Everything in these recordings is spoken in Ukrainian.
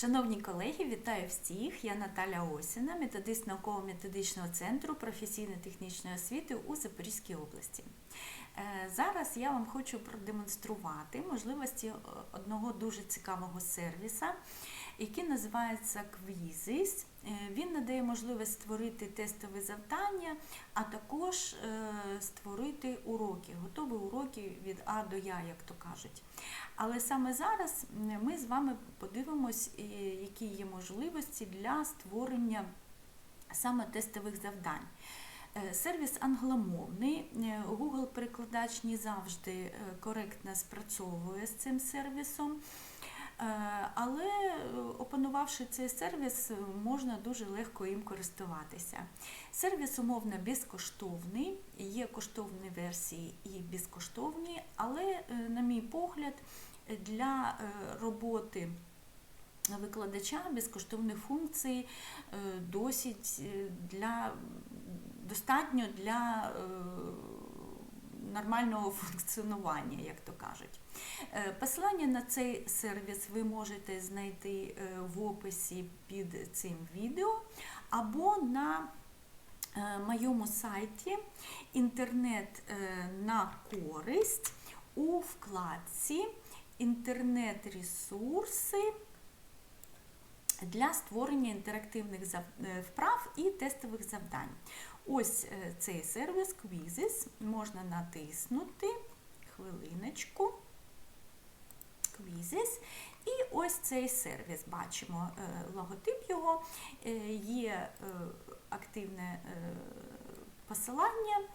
Шановні колеги, вітаю всіх! Я Наталя Осіна, методист науково-методичного центру професійно-технічної освіти у Запорізькій області. Е, Зараз я вам хочу продемонструвати можливості е, одного дуже цікавого сервіса, який називається Quizzes. Е, Він надає можливість створити тестові завдання, а також е, створити уроки, готові уроки від А до Я, як то кажуть. Але саме зараз ми з вами подивимось, е, які є можливості для створення саме тестових завдань. Сервіс англомовний, Google-перекладач не завжди коректно спрацьовує з цим сервісом. Е, Але е, опанувавши цей сервіс, можна дуже легко їм користуватися. Сервіс умовно безкоштовний, є коштовні версії і безкоштовні, але, е, на мій погляд, для роботи викладача безкоштовних функцій е, досить для достатньо для нормального функціонування, як то кажуть. Е, Посилання на цей сервіс ви можете знайти е, в описі під цим відео або на е, моєму сайті інтернет на користь у вкладці інтернет-ресурси для створення інтерактивних вправ і тестових завдань. Ось е, цей сервіс Quizzes можна натиснути хвилиночку. Quizzes. І ось цей сервіс. Бачимо е, логотип його, е, є активне посилання.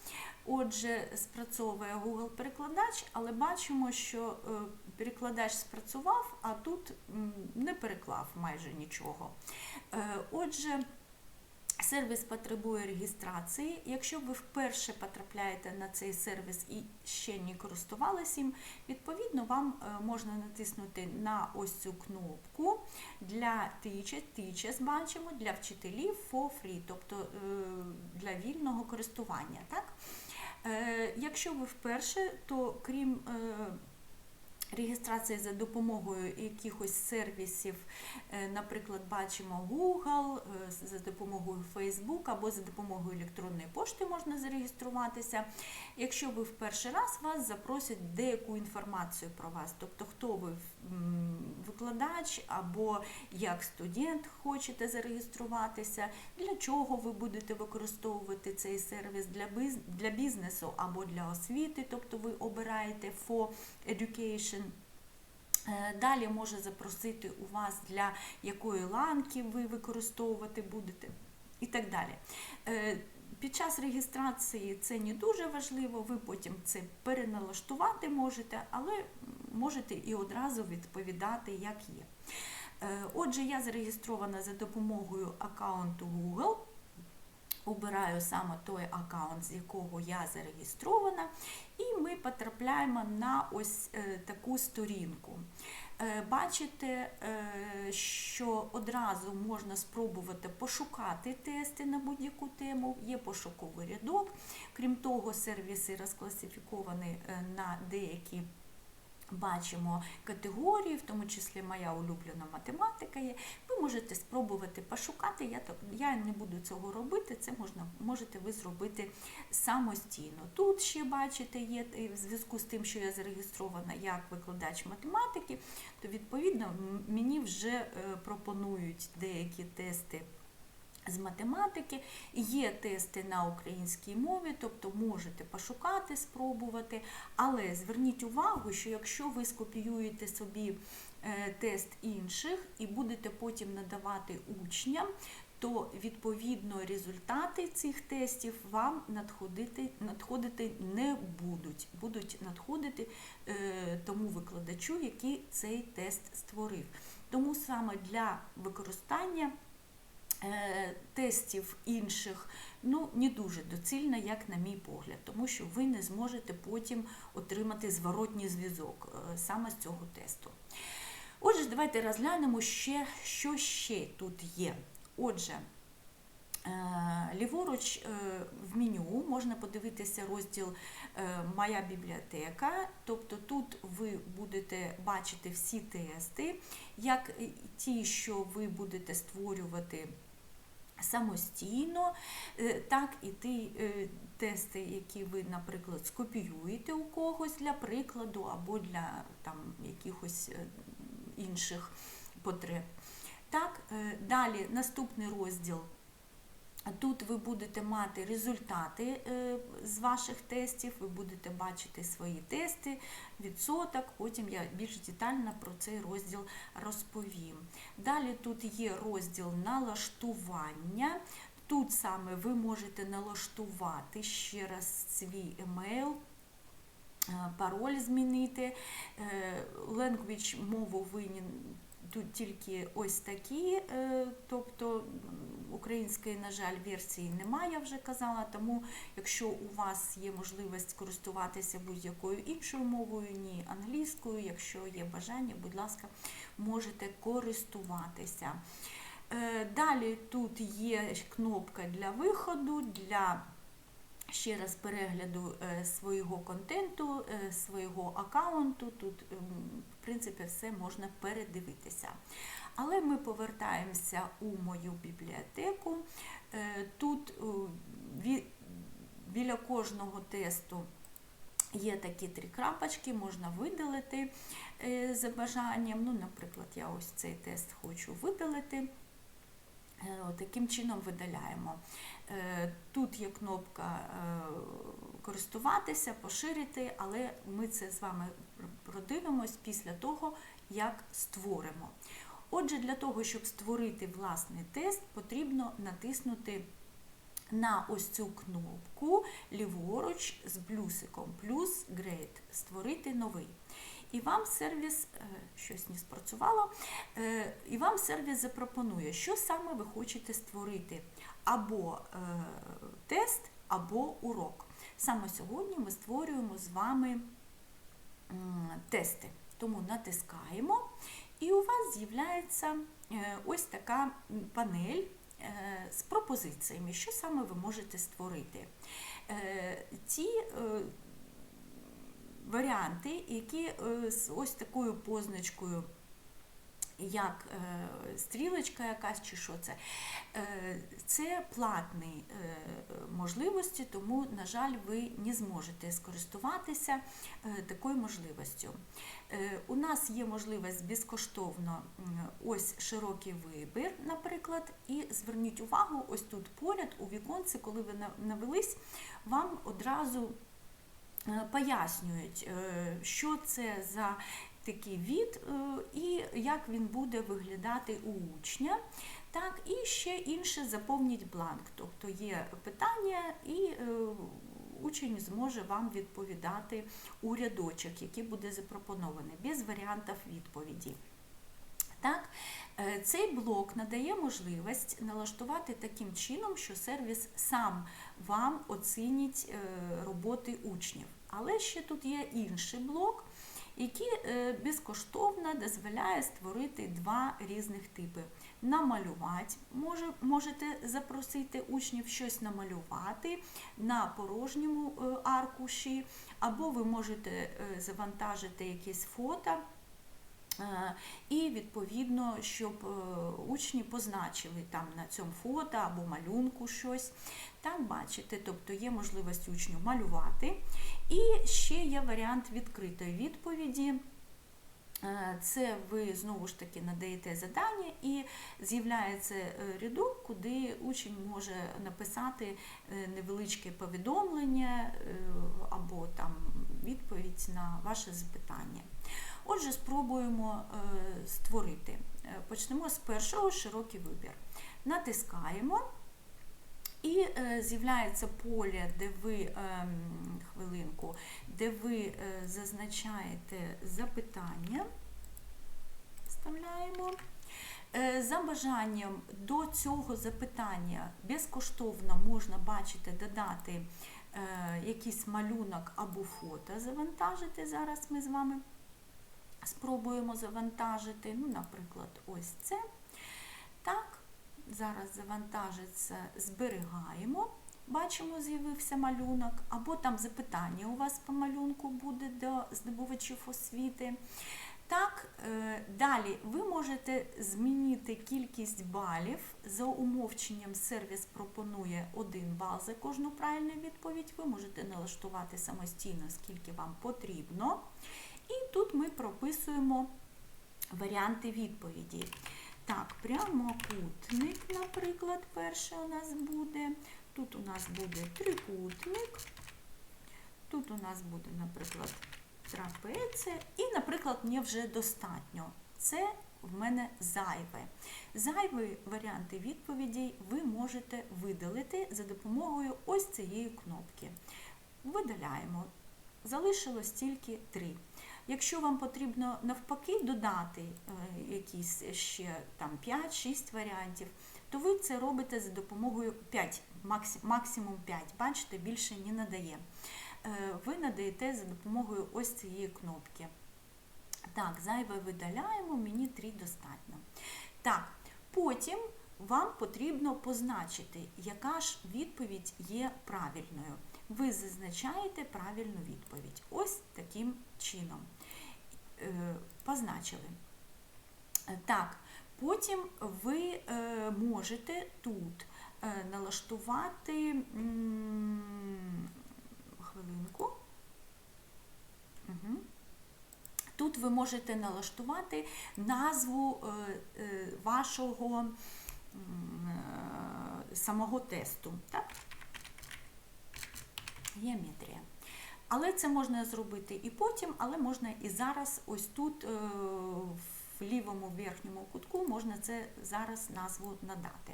Отже, спрацьовує Google-перекладач, але бачимо, що перекладач спрацював, а тут не переклав майже нічого. Отже, Сервіс потребує реєстрації. Якщо ви вперше потрапляєте на цей сервіс і ще не користувалися їм, відповідно вам е, можна натиснути на ось цю кнопку для teachers, teachers бачимо, для вчителів for free, тобто е, для вільного користування. Так? Е, Якщо ви вперше, то крім реєстрації за допомогою якихось сервісів, е, наприклад, бачимо Google, е, за допомогою Facebook або за допомогою електронної пошти можна зареєструватися. Якщо ви в перший раз вас запросять деяку інформацію про вас, тобто хто ви викладач або як студент хочете зареєструватися, для чого ви будете використовувати цей сервіс для бізнесу або для освіти, тобто ви обираєте for education. Е, Далі може запросити у вас для якої ланки ви використовувати будете і так далі. Е, Під час реєстрації це не дуже важливо, ви потім це переналаштувати можете, але можете і одразу відповідати, як є. Е, Отже, я зареєстрована за допомогою аккаунту Google. Обираю саме той аккаунт, з якого я зареєстрована, і ми потрапляємо на ось е, таку сторінку. Е, Бачите, е, що одразу можна спробувати пошукати тести на будь-яку тему, є пошуковий рядок. Крім того, сервіси розкласифіковані на деякі. Бачимо категорії, в тому числі моя улюблена математика є. Ви можете спробувати пошукати. Я я не буду цього робити. Це можна можете ви зробити самостійно. Тут ще бачите, є е, в зв'язку з тим, що я зареєстрована як викладач математики, то відповідно мені вже е, пропонують деякі тести. З математики є тести на українській мові, тобто можете пошукати, спробувати. Але зверніть увагу, що якщо ви скопіюєте собі е, тест інших і будете потім надавати учням, то відповідно результати цих тестів вам надходити, надходити не будуть. Будуть надходити е, тому викладачу, який цей тест створив. Тому саме для використання тестів інших ну, не дуже доцільна, як на мій погляд, тому що ви не зможете потім отримати зворотній зв'язок е, саме з цього тесту. Отже, давайте розглянемо ще, що ще тут є. Отже, Е, Ліворуч е, в меню можна подивитися розділ е, Моя бібліотека. Тобто тут ви будете бачити всі тести, як ті, що ви будете створювати самостійно, е, так і ті е, тести, які ви, наприклад, скопіюєте у когось для прикладу або для там, якихось е, інших потреб. Так, далі наступний розділ. Тут ви будете мати результати е, з ваших тестів, ви будете бачити свої тести, відсоток, потім я більш детально про цей розділ розповім. Далі тут є розділ налаштування. Тут саме ви можете налаштувати ще раз свій емейл, е, пароль змінити, е, language мову ви тут тільки ось такі, е, тобто української, на жаль, версії немає, я вже казала, тому якщо у вас є можливість користуватися будь-якою іншою мовою, ні англійською, якщо є бажання, будь ласка, можете користуватися. Е, Далі тут є кнопка для виходу, для ще раз перегляду е, свого контенту, свого аккаунту. Тут, ем, принципі, все можна передивитися. Але ми повертаємося у мою бібліотеку. Е, Тут е, біля кожного тесту є такі три крапочки, можна видалити е, за бажанням. Ну, наприклад, я ось цей тест хочу видалити. Таким чином видаляємо. Тут є кнопка користуватися, поширити, але ми це з вами продивимось після того, як створимо. Отже, для того, щоб створити власний тест, потрібно натиснути на ось цю кнопку ліворуч з плюсиком плюс Grade Створити новий. І вам сервіс, е, щось не спрацювало, е, і вам сервіс запропонує, що саме ви хочете створити, або е, тест, або урок. Саме сьогодні ми створюємо з вами тести. Тому натискаємо, і у вас з'являється е, ось така панель е, з пропозиціями, що саме ви можете створити. Е, Ці варіанти, які з ось такою позначкою, як е, стрілочка якась чи що це, е, це платні е, можливості, тому, на жаль, ви не зможете скористуватися такою можливістю. У нас є можливість безкоштовно ось широкий вибір, наприклад, і зверніть увагу, ось тут поряд у віконці, коли ви навелись, вам одразу пояснюють, що це за такий від е, і як він буде виглядати у учня. Так, і ще інше заповніть бланк. Тобто є питання, і е, учень зможе вам відповідати у рядочок, який буде запропонований, без варіантів відповіді. Так, е, цей блок надає можливість налаштувати таким чином, що сервіс сам вам оцінить роботи учнів. Але ще тут є інший блок, який е, безкоштовно дозволяє створити два різних типи. Намалювати, може, можете запросити учнів щось намалювати на порожньому е, аркуші, або ви можете е, завантажити якісь фото. Е, І відповідно, щоб е, учні позначили там на цьому фото або малюнку щось. Так, бачите, тобто є можливість учню малювати. І ще є варіант відкритої відповіді. Е, Це ви знову ж таки надаєте завдання і з'являється рядок, куди учень може написати невеличке повідомлення або там відповідь на ваше запитання. Отже, спробуємо е, створити. Е, Почнемо з першого широкий вибір. Натискаємо. І е, з'являється поле, де ви ем, хвилинку, де ви зазначаєте запитання. Вставляємо. За бажанням до цього запитання безкоштовно можна бачити, додати якийсь малюнок або фото завантажити. Зараз ми з вами спробуємо завантажити. Ну, наприклад, ось це. Так, зараз завантажиться, зберігаємо. Бачимо, з'явився малюнок, або там запитання у вас по малюнку буде до здобувачів освіти. Так, е, далі ви можете змінити кількість балів. За умовченням сервіс пропонує 1 бал за кожну правильну відповідь. Ви можете налаштувати самостійно, скільки вам потрібно. І тут ми прописуємо варіанти відповіді. Так, прямокутник, наприклад, перший у нас буде. Тут у нас буде трикутник. Тут у нас буде, наприклад, трапеція. І, наприклад, мені вже достатньо. Це в мене зайве. Зайві варіанти відповідей ви можете видалити за допомогою ось цієї кнопки. Видаляємо. Залишилось тільки три. Якщо вам потрібно навпаки додати е, якісь ще там 5-6 варіантів, то ви це робите за допомогою 5, максимум 5. Бачите, більше не надає. Е, Ви надаєте за допомогою ось цієї кнопки. Так, зайве видаляємо, мені 3 достатньо. Так, потім вам потрібно позначити, яка ж відповідь є правильною. Ви зазначаєте правильну відповідь. Ось таким чином. Е, Позначили. Е, Так, потім ви е, можете тут налаштувати хвилинку. Угу. Тут ви можете налаштувати назву вашого самого тесту. Так? Геометрія. Але це можна зробити і потім, але можна і зараз, ось тут, е, в лівому верхньому кутку, можна це зараз назву надати.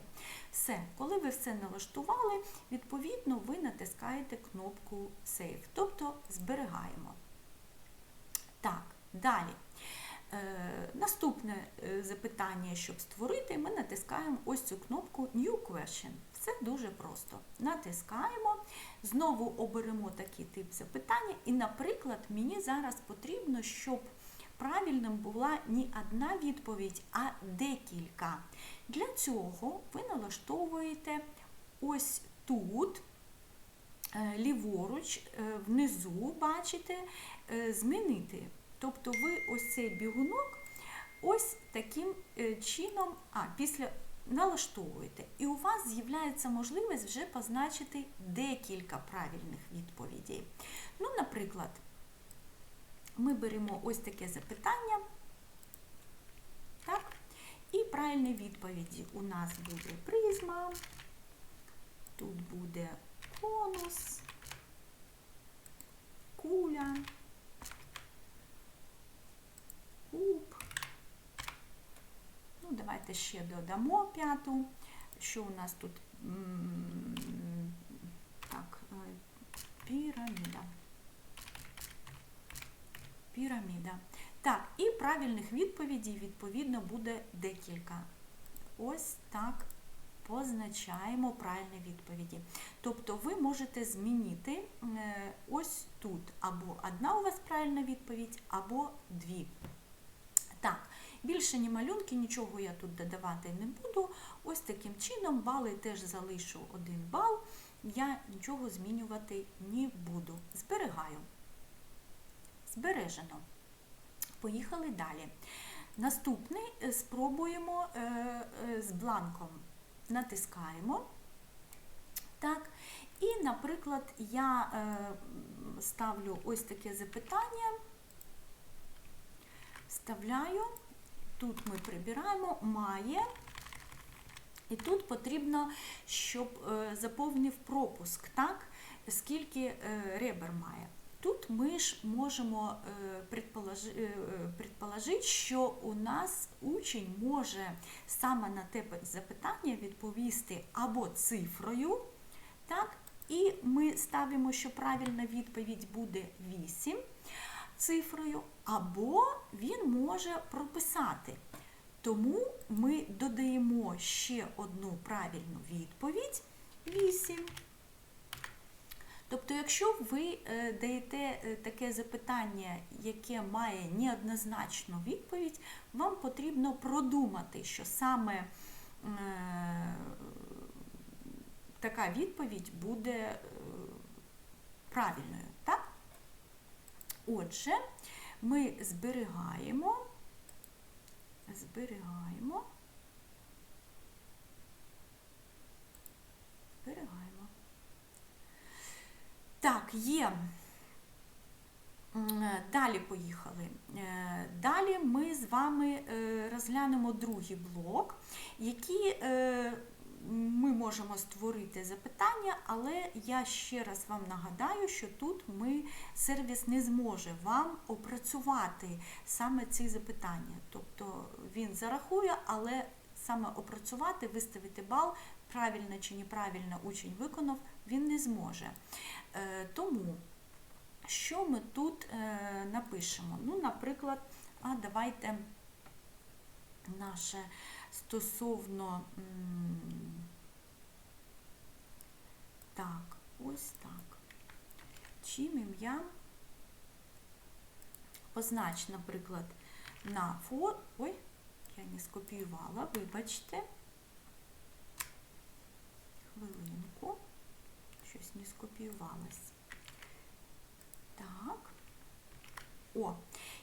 Все, коли ви все налаштували, відповідно, ви натискаєте кнопку Save, тобто зберігаємо. Так, далі. Е, Наступне е, запитання, щоб створити, ми натискаємо ось цю кнопку New Question. Все дуже просто. Натискаємо, знову оберемо такий тип запитання, і, наприклад, мені зараз потрібно, щоб правильним була не одна відповідь, а декілька. Для цього ви налаштовуєте ось тут, е, ліворуч, внизу, бачите, змінити. Тобто ви ось цей бігунок ось таким е, чином, а після налаштовуєте. І у вас з'являється можливість вже позначити декілька правильних відповідей. Ну, наприклад, ми беремо ось таке запитання. Так? І правильні відповіді у нас буде призма, тут буде конус, куля. Куб. Ну, давайте ще додамо п'яту. Що у нас тут? Так, е, піраміда. Піраміда. Так, і правильних відповідей, відповідно, буде декілька. Ось так позначаємо правильні відповіді. Тобто ви можете змінити е, ось тут або одна у вас правильна відповідь, або дві. Так, більше ні малюнки, нічого я тут додавати не буду. Ось таким чином бали теж залишу один бал. Я нічого змінювати не буду. Зберігаю. Збережено. Поїхали далі. Наступний е, спробуємо е, е, з бланком. Натискаємо. Так. І, наприклад, я ставлю ось таке запитання. Вставляю, тут ми прибираємо, має. І тут потрібно, щоб е, заповнив пропуск, так? скільки е, ребер має. Тут ми ж можемо е, предположити, що у нас учень може саме на те запитання відповісти або цифрою, так? і ми ставимо, що правильна відповідь буде 8 цифрою, або він може прописати. Тому ми додаємо ще одну правильну відповідь 8. Тобто, якщо ви е, даєте е, таке запитання, яке має неоднозначну відповідь, вам потрібно продумати, що саме е, така відповідь буде правильною. Отже, ми зберігаємо, зберігаємо, зберігаємо. Так, є. Е, Далі поїхали. Е, Далі ми з вами е, розглянемо другий блок, який ми можемо створити запитання, але я ще раз вам нагадаю, що тут ми сервіс не зможе вам опрацювати саме ці запитання. Тобто він зарахує, але саме опрацювати, виставити бал, правильно чи неправильно учень виконав, він не зможе. Е, Тому що ми тут е, напишемо? Ну, наприклад, а давайте наше стосовно. Так, ось так. Чим ім'я? Познач, наприклад, на фото. Ой, я не скопіювала, вибачте. Хвилинку. Щось не скопіювалось. Так. О,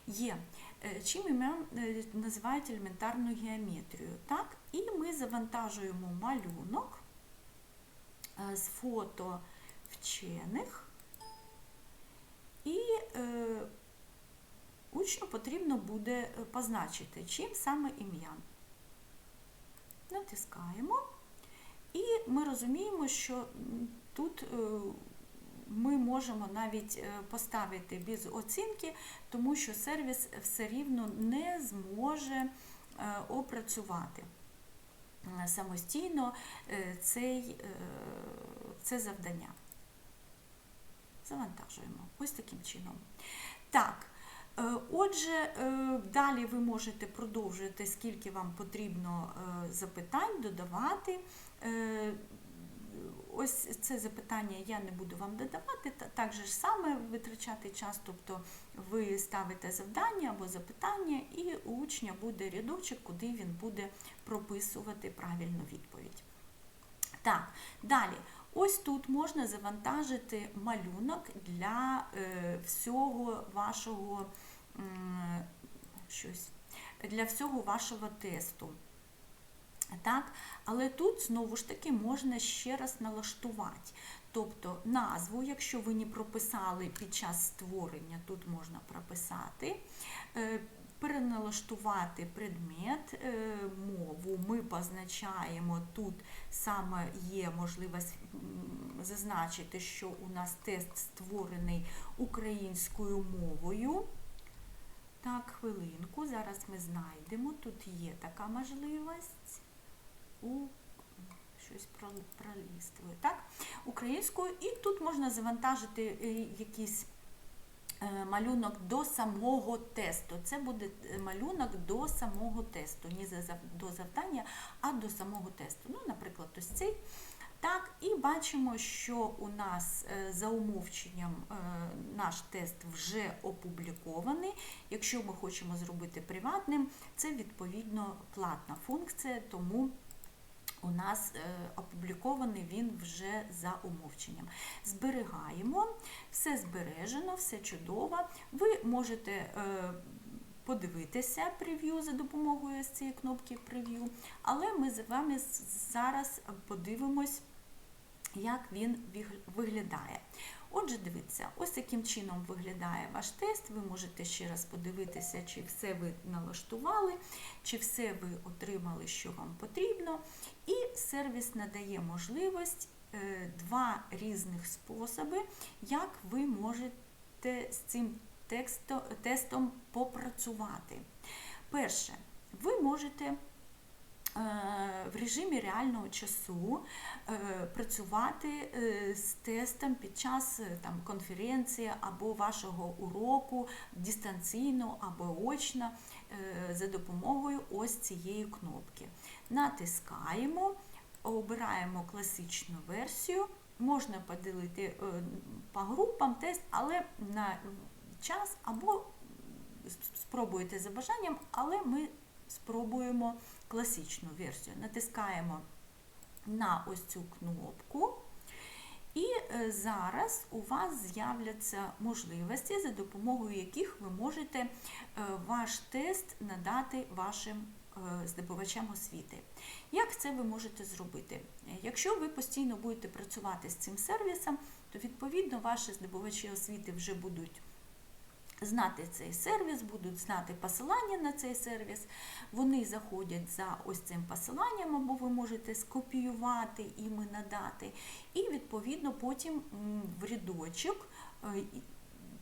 є. Е, Чим ім'я е, називають елементарну геометрію. Так? І ми завантажуємо малюнок е, з фото вчених. І учню потрібно буде позначити, чим саме ім'я. Натискаємо. І ми розуміємо, що тут ми можемо навіть е, поставити без оцінки, тому що сервіс все рівно не зможе е, опрацювати е, самостійно цей, це завдання. Завантажуємо ось таким чином. Так. Отже, далі ви можете продовжувати, скільки вам потрібно запитань, додавати. Е, Ось це запитання я не буду вам додавати, та- так же ж саме витрачати час, тобто ви ставите завдання або запитання, і у учня буде рядочок, куди він буде прописувати правильну відповідь. Так, далі. Ось тут можна завантажити малюнок для е, всього вашого м, щось, для всього вашого тесту. Так? Але тут знову ж таки можна ще раз налаштувати. Тобто назву, якщо ви не прописали під час створення, тут можна прописати. Е, Переналаштувати предмет, е, мову ми позначаємо тут саме є можливість зазначити, що у нас тест створений українською мовою. Так, хвилинку, зараз ми знайдемо. Тут є така можливість щось про- пролістили, так? Українською, і тут можна завантажити е, якийсь е, малюнок до самого тесту. Це буде е, малюнок до самого тесту, не до завдання, а до самого тесту. Ну, наприклад, ось цей. Так, і бачимо, що у нас за умовченням наш тест вже опублікований. Якщо ми хочемо зробити приватним, це відповідно платна функція, тому у нас е, опублікований він вже за умовченням. Зберігаємо, все збережено, все чудово. Ви можете е, подивитися прев'ю за допомогою з цієї кнопки прев'ю, але ми з вами зараз подивимось, як він виглядає. Отже, дивіться, ось таким чином виглядає ваш тест. Ви можете ще раз подивитися, чи все ви налаштували, чи все ви отримали, що вам потрібно. І сервіс надає можливість е, два різних способи, як ви можете з цим тексто- тестом попрацювати. Перше, ви можете в режимі реального часу е, працювати е, з тестом під час е, там, конференції або вашого уроку дистанційно або очно е, за допомогою ось цієї кнопки. Натискаємо, обираємо класичну версію. Можна поділити е, по групам тест, але на час або спробуйте за бажанням, але ми спробуємо класичну версію. Натискаємо на ось цю кнопку. І е, зараз у вас з'являться можливості, за допомогою яких ви можете е, ваш тест надати вашим е, здобувачам освіти. Як це ви можете зробити? Якщо ви постійно будете працювати з цим сервісом, то відповідно ваші здобувачі освіти вже будуть знати цей сервіс, будуть знати посилання на цей сервіс. Вони заходять за ось цим посиланням, або ви можете скопіювати і надати. І відповідно потім в рядочок е,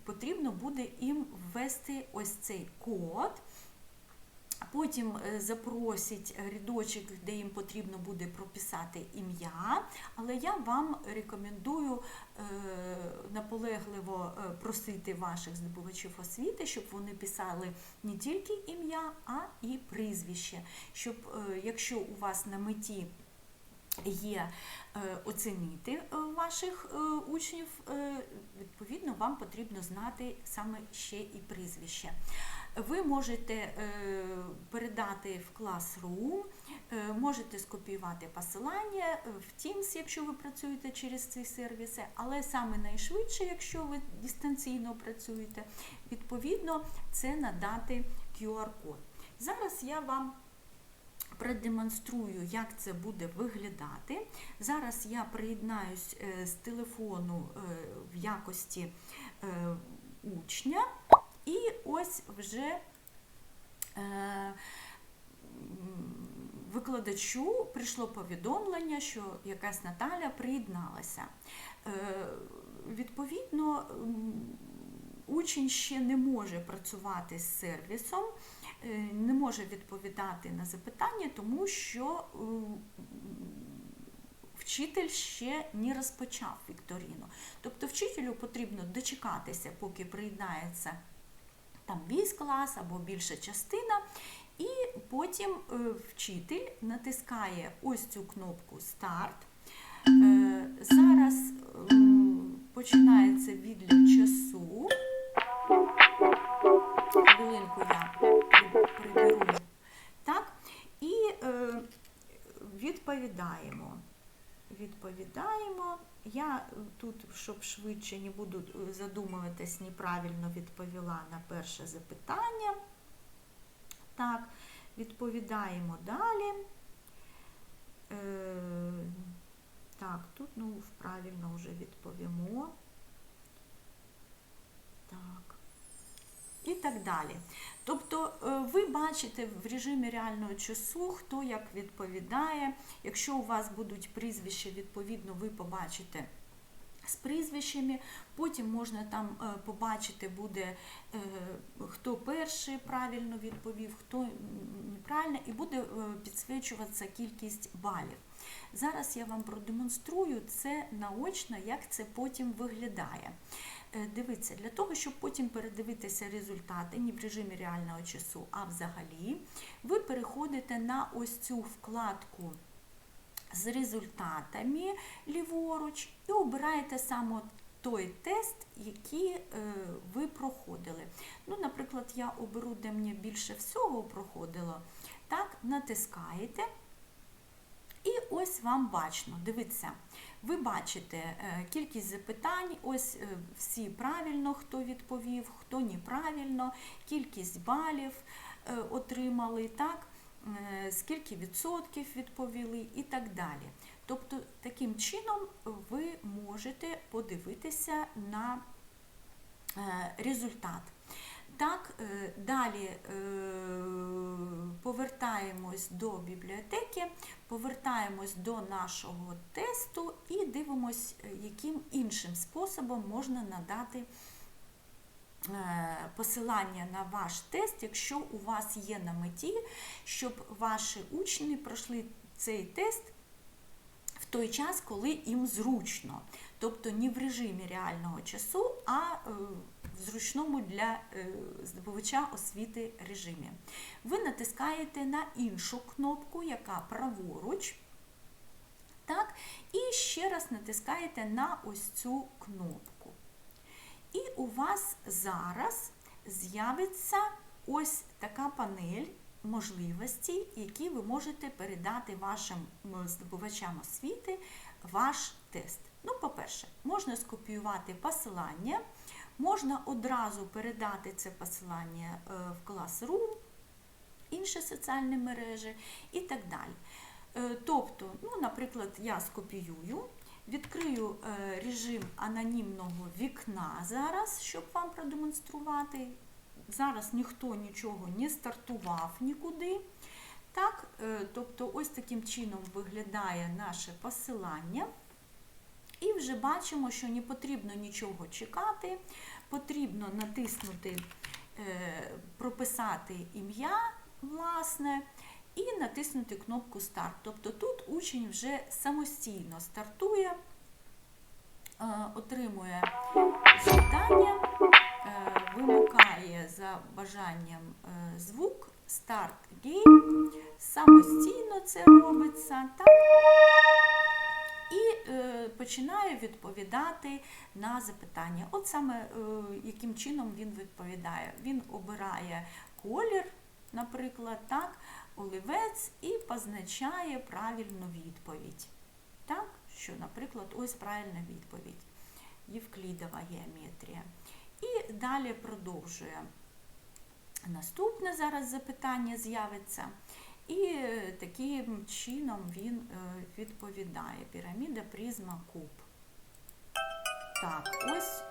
потрібно буде їм ввести ось цей код. Потім е, запросять рядочок, де їм потрібно буде прописати ім'я, але я вам рекомендую е, наполегливо е, просити ваших здобувачів освіти, щоб вони писали не тільки ім'я, а і прізвище. Щоб якщо у вас на меті є оцінити ваших учнів, відповідно, вам потрібно знати саме ще і прізвище. Ви можете е, передати в Classroom, е, можете скопіювати посилання в Teams, якщо ви працюєте через ці сервіси, але саме найшвидше, якщо ви дистанційно працюєте, відповідно, це надати QR-код. Зараз я вам продемонструю, як це буде виглядати. Зараз я приєднаюсь е, з телефону в якості учня, і ось вже е, викладачу прийшло повідомлення, що якась Наталя приєдналася. Е, Відповідно, учень ще не може працювати з сервісом, е, не може відповідати на запитання, тому що вчитель ще не розпочав вікторіну. Тобто вчителю потрібно дочекатися, поки приєднається там весь клас або більша частина, і потім е, вчитель натискає ось цю кнопку Старт. Е, Зараз м, починається відлік часу. Хвилинку я при- приберу. Так, і е, відповідаємо. Відповідаємо. Я е, тут, щоб швидше не буду е, задумуватись, неправильно відповіла на перше запитання. Так, відповідаємо далі. Е, так, тут ну, правильно вже відповімо. Так. І так далі. Тобто е, ви бачите в режимі реального часу, хто як відповідає. Якщо у вас будуть прізвища, відповідно, ви побачите з прізвищами. Потім можна там е, побачити буде, е, хто перший правильно відповів, хто неправильно, і буде підсвічуватися кількість балів. Зараз я вам продемонструю це наочно, як це потім виглядає. Е, Дивіться, для того, щоб потім передивитися результати не в режимі реального часу, а взагалі, ви переходите на ось цю вкладку з результатами ліворуч і обираєте саме той тест, який е, ви проходили. Ну, Наприклад, я оберу, де мені більше всього проходило. Так, натискаєте. І ось вам бачно, дивіться, ви бачите е, кількість запитань, ось е, всі правильно, хто відповів, хто неправильно, кількість балів е, отримали, так, скільки відсотків відповіли і так далі. Тобто, таким чином ви можете подивитися на результат. Так, е, далі е, повертаємось до бібліотеки, повертаємось до нашого тесту і дивимось, е, яким іншим способом можна надати посилання на ваш тест, якщо у вас є на меті, щоб ваші учні пройшли цей тест в той час, коли їм зручно. Тобто не в режимі реального часу, а зручному для е, здобувача освіти режимі. Ви натискаєте на іншу кнопку, яка праворуч. Так, і ще раз натискаєте на ось цю кнопку. І у вас зараз з'явиться ось така панель, можливості, які ви можете передати вашим здобувачам освіти ваш тест. Ну, по-перше, можна скопіювати посилання, можна одразу передати це посилання е, в Classroom, інші соціальні мережі і так далі. Е, Тобто, ну, наприклад, я скопіюю, відкрию е, режим анонімного вікна зараз, щоб вам продемонструвати. Зараз ніхто нічого не стартував нікуди. Так, тобто, ось таким чином виглядає наше посилання. І вже бачимо, що не потрібно нічого чекати, потрібно натиснути, е, прописати ім'я, власне, і натиснути кнопку Старт. Тобто тут учень вже самостійно стартує, е, отримує завдання, е, вимикає за бажанням звук, старт гейм, самостійно це робиться. Так? І е, починає відповідати на запитання. От саме е, яким чином він відповідає. Він обирає колір, наприклад, так, олівець і позначає правильну відповідь. Так, що, наприклад, ось правильна відповідь. Євклідова геометрія. І далі продовжує. Наступне зараз запитання з'явиться. І таким чином він е, відповідає. Піраміда, призма, куб. Так, ось.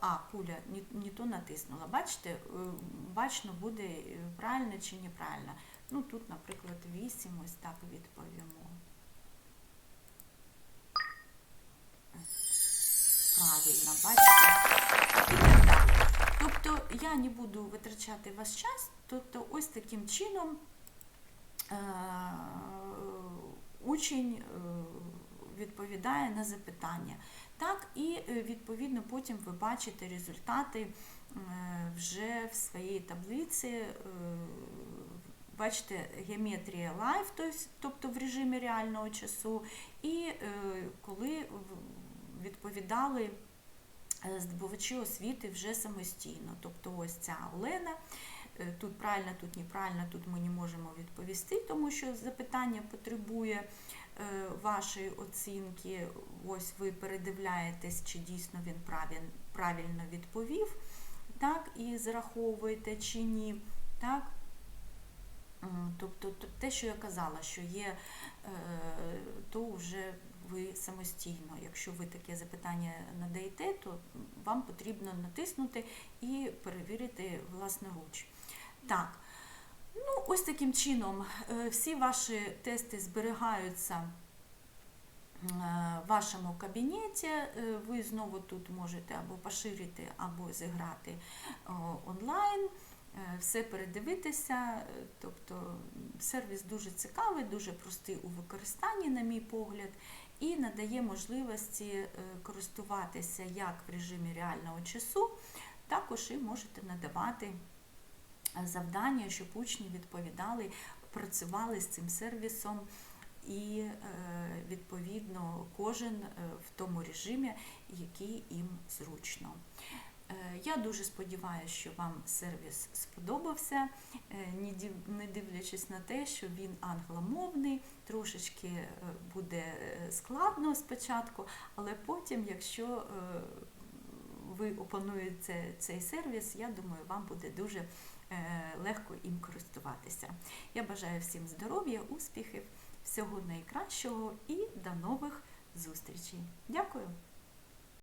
А, куля не, то натиснула. Бачите, е, бачно буде е, правильно чи неправильно. Ну, тут, наприклад, 8, ось так відповімо. Правильно, бачите? Тобто я не буду витрачати ваш час, тобто ось таким чином учень е, відповідає на запитання. Так, і е, відповідно потім ви бачите результати е, вже в своїй таблиці. е, Бачите, геометрія лайв, тобто в режимі реального часу, і е, коли відповідали е, здобувачі освіти вже самостійно. Тобто ось ця Олена, е, тут правильно, тут неправильно, тут ми не можемо відповісти, тому що запитання потребує е, вашої оцінки. Ось ви передивляєтесь, чи дійсно він правильно відповів, так, і зараховуєте чи ні. Так. Тобто те, що я казала, що є, е, то вже ви самостійно. Якщо ви таке запитання надаєте, то вам потрібно натиснути і перевірити власноруч. Так, ну ось таким чином е, всі ваші тести зберігаються е, в вашому кабінеті. Е, Ви знову тут можете або поширити, або зіграти онлайн все передивитися. Тобто сервіс дуже цікавий, дуже простий у використанні, на мій погляд, і надає можливості користуватися як в режимі реального часу, також і можете надавати завдання, щоб учні відповідали, працювали з цим сервісом. І е, відповідно кожен е, в тому режимі, який їм зручно. Е, Я дуже сподіваюся, що вам сервіс сподобався, не дивлячись на те, що він англомовний, трошечки буде складно спочатку, але потім, якщо ви опануєте цей сервіс, я думаю, вам буде дуже легко їм користуватися. Я бажаю всім здоров'я, успіхів, всього найкращого і до нових зустрічей. Дякую!